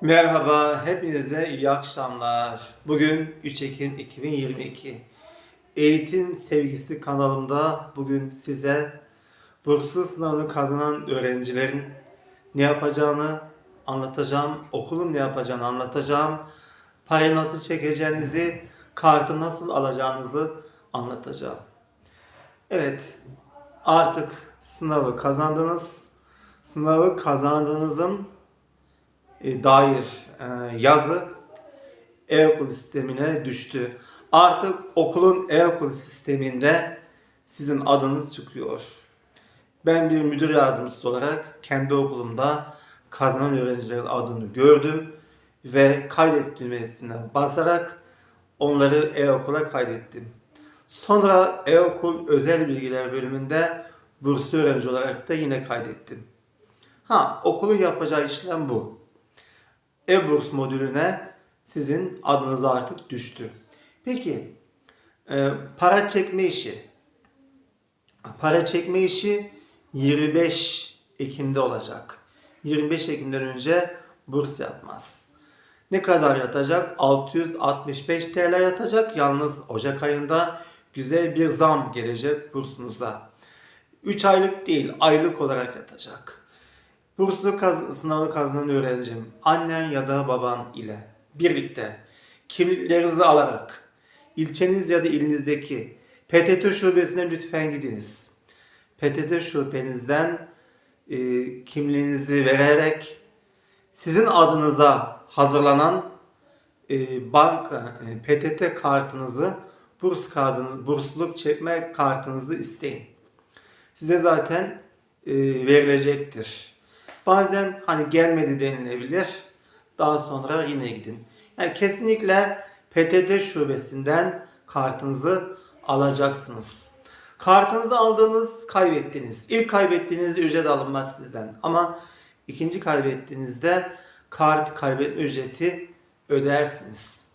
Merhaba, hepinize iyi akşamlar. Bugün 3 Ekim 2022. Eğitim Sevgisi kanalımda bugün size burslu sınavını kazanan öğrencilerin ne yapacağını anlatacağım, okulun ne yapacağını anlatacağım, parayı nasıl çekeceğinizi, kartı nasıl alacağınızı anlatacağım. Evet, artık sınavı kazandınız. Sınavı kazandığınızın dair e, yazı e-okul sistemine düştü. Artık okulun e-okul sisteminde sizin adınız çıkıyor. Ben bir müdür yardımcısı olarak kendi okulumda kazanan öğrencilerin adını gördüm ve kaydet düğmesine basarak onları e-okula kaydettim. Sonra e-okul özel bilgiler bölümünde burslu öğrenci olarak da yine kaydettim. Ha, okulun yapacağı işlem bu e-burs modülüne sizin adınız artık düştü. Peki e, para çekme işi. Para çekme işi 25 Ekim'de olacak. 25 Ekim'den önce burs yatmaz. Ne kadar yatacak? 665 TL yatacak. Yalnız Ocak ayında güzel bir zam gelecek bursunuza. 3 aylık değil, aylık olarak yatacak. Burslu kaz- sınavı kazanan öğrencim annen ya da baban ile birlikte kimliklerinizi alarak ilçeniz ya da ilinizdeki PTT şubesine lütfen gidiniz. PTT şubenizden e, kimliğinizi vererek sizin adınıza hazırlanan e, banka e, PTT kartınızı burs kartınız, bursluluk çekme kartınızı isteyin. Size zaten e, verilecektir. Bazen hani gelmedi denilebilir. Daha sonra yine gidin. Yani kesinlikle PTT şubesinden kartınızı alacaksınız. Kartınızı aldığınız kaybettiniz. İlk kaybettiğinizde ücret alınmaz sizden. Ama ikinci kaybettiğinizde kart kaybetme ücreti ödersiniz.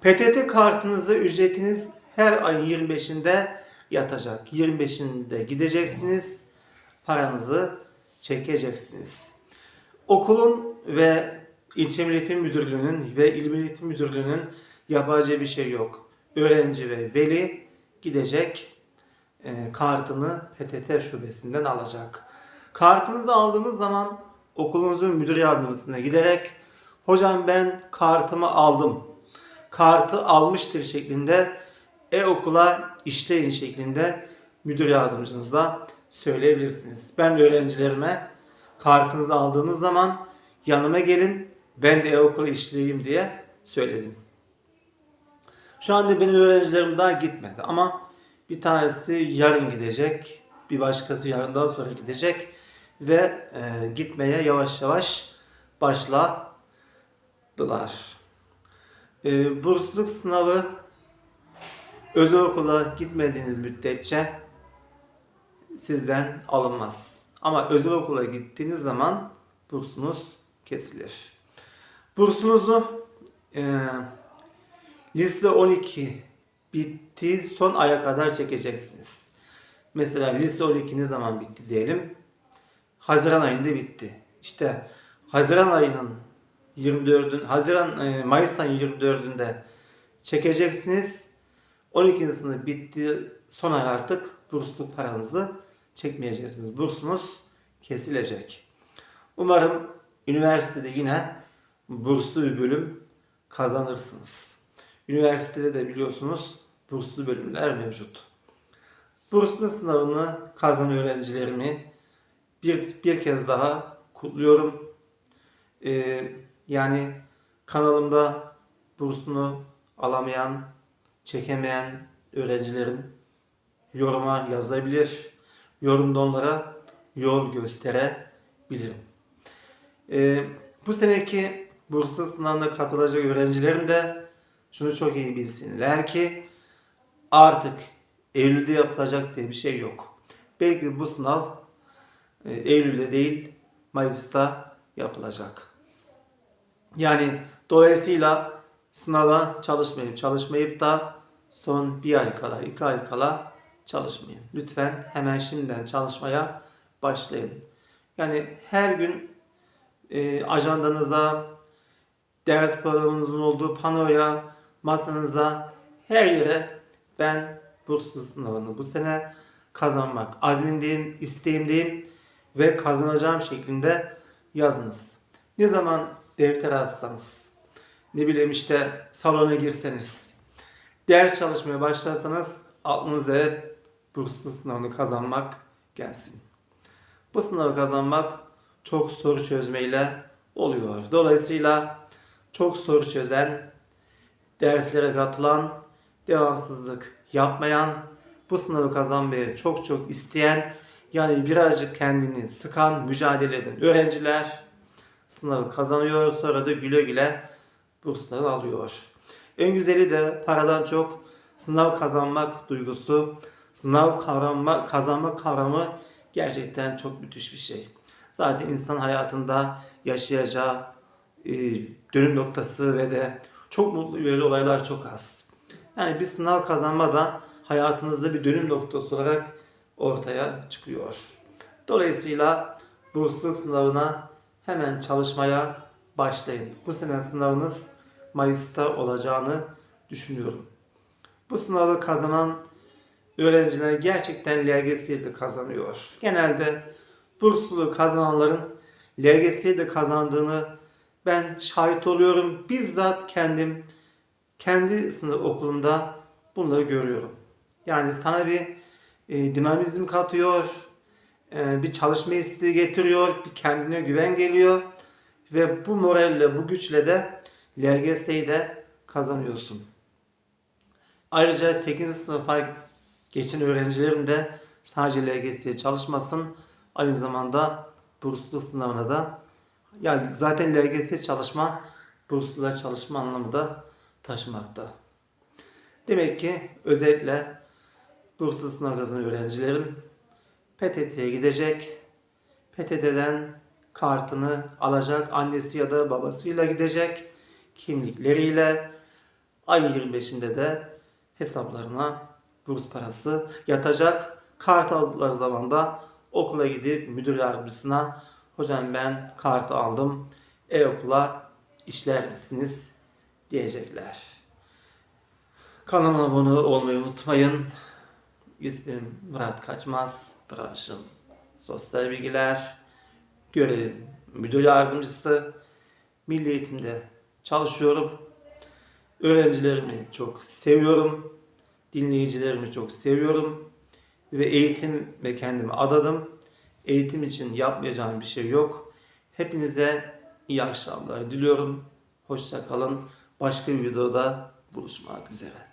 PTT kartınızda ücretiniz her ayın 25'inde yatacak. 25'inde gideceksiniz. Paranızı çekeceksiniz. Okulun ve ilçe Milli Müdürlüğü'nün ve İl Milli Müdürlüğü'nün yapacağı bir şey yok. Öğrenci ve veli gidecek e, kartını PTT şubesinden alacak. Kartınızı aldığınız zaman okulunuzun müdür yardımcısına giderek hocam ben kartımı aldım. Kartı almıştır şeklinde e-okula işleyin şeklinde müdür yardımcınızla söyleyebilirsiniz. Ben öğrencilerime kartınızı aldığınız zaman yanıma gelin ben de e-okula işleyeyim diye söyledim. Şu anda benim öğrencilerim daha gitmedi ama bir tanesi yarın gidecek, bir başkası yarından sonra gidecek ve e, gitmeye yavaş yavaş başladılar. E, bursluluk sınavı özel okula gitmediğiniz müddetçe sizden alınmaz. Ama özel okula gittiğiniz zaman bursunuz kesilir. Bursunuzu e, liste 12 bitti son aya kadar çekeceksiniz. Mesela liste 12 ne zaman bitti diyelim. Haziran ayında bitti. İşte Haziran ayının 24'ün Haziran e, Mayıs ayının 24'ünde çekeceksiniz. 12. sınıf bitti son ay artık bursluluk paranızı çekmeyeceksiniz. Bursunuz kesilecek. Umarım üniversitede yine burslu bir bölüm kazanırsınız. Üniversitede de biliyorsunuz burslu bölümler mevcut. Burslu sınavını kazanan öğrencilerimi bir, bir kez daha kutluyorum. Ee, yani kanalımda bursunu alamayan, çekemeyen öğrencilerim yoruma yazabilir. Yorumda onlara yol gösterebilirim. Ee, bu seneki burslu sınavına katılacak öğrencilerim de şunu çok iyi bilsinler ki artık Eylül'de yapılacak diye bir şey yok. Belki bu sınav e, Eylül'de değil Mayıs'ta yapılacak. Yani dolayısıyla sınava çalışmayıp çalışmayıp da son bir ay kala, iki ay kala çalışmayın. Lütfen hemen şimdiden çalışmaya başlayın. Yani her gün e, ajandanıza ders programınızın olduğu panoya, masanıza, her yere ben burslu sınavını bu sene kazanmak azmindeyim, isteğimdeyim ve kazanacağım şeklinde yazınız. Ne zaman defter alsanız, ne bileyim işte salona girseniz, ders çalışmaya başlarsanız aklınıza hep burslu sınavını kazanmak gelsin. Bu sınavı kazanmak çok soru çözmeyle oluyor. Dolayısıyla çok soru çözen, derslere katılan, devamsızlık yapmayan, bu sınavı kazanmayı çok çok isteyen, yani birazcık kendini sıkan, mücadele eden öğrenciler sınavı kazanıyor. Sonra da güle güle bursları alıyor. En güzeli de paradan çok sınav kazanmak duygusu, sınav kavramı, kazanma kavramı gerçekten çok müthiş bir şey. Zaten insan hayatında yaşayacağı e, dönüm noktası ve de çok mutlu verici olaylar çok az. Yani bir sınav kazanma da hayatınızda bir dönüm noktası olarak ortaya çıkıyor. Dolayısıyla burslu sınavına hemen çalışmaya başlayın. Bu sene sınavınız Mayıs'ta olacağını düşünüyorum. Bu sınavı kazanan öğrenciler gerçekten LGS'yi de kazanıyor. Genelde burslu kazananların LGS'yi de kazandığını ben şahit oluyorum. Bizzat kendim kendi sınıf okulumda bunları görüyorum. Yani sana bir e, dinamizm katıyor, e, bir çalışma isteği getiriyor, bir kendine güven geliyor ve bu moralle, bu güçle de LGS'yi de kazanıyorsun. Ayrıca 8. sınıfa geçen öğrencilerim de sadece LGS'ye çalışmasın, aynı zamanda burslu sınavına da yani zaten LGS çalışma burslular çalışma anlamı da taşımakta. Demek ki özellikle burslu sınav kazanan öğrencilerim PTT'ye gidecek. PTT'den kartını alacak. Annesi ya da babasıyla gidecek. Kimlikleriyle ay 25'inde de hesaplarına burs parası yatacak. Kart aldıkları zaman da okula gidip müdür yardımcısına hocam ben kartı aldım e-okula işler misiniz diyecekler. Kanalıma abone olmayı unutmayın. İsmim Murat Kaçmaz. Branşım sosyal bilgiler. Görevim müdür yardımcısı. Milli eğitimde çalışıyorum. Öğrencilerimi çok seviyorum. Dinleyicilerimi çok seviyorum. Ve eğitim ve kendimi adadım. Eğitim için yapmayacağım bir şey yok. Hepinize iyi akşamlar diliyorum. Hoşça kalın. Başka bir videoda buluşmak üzere.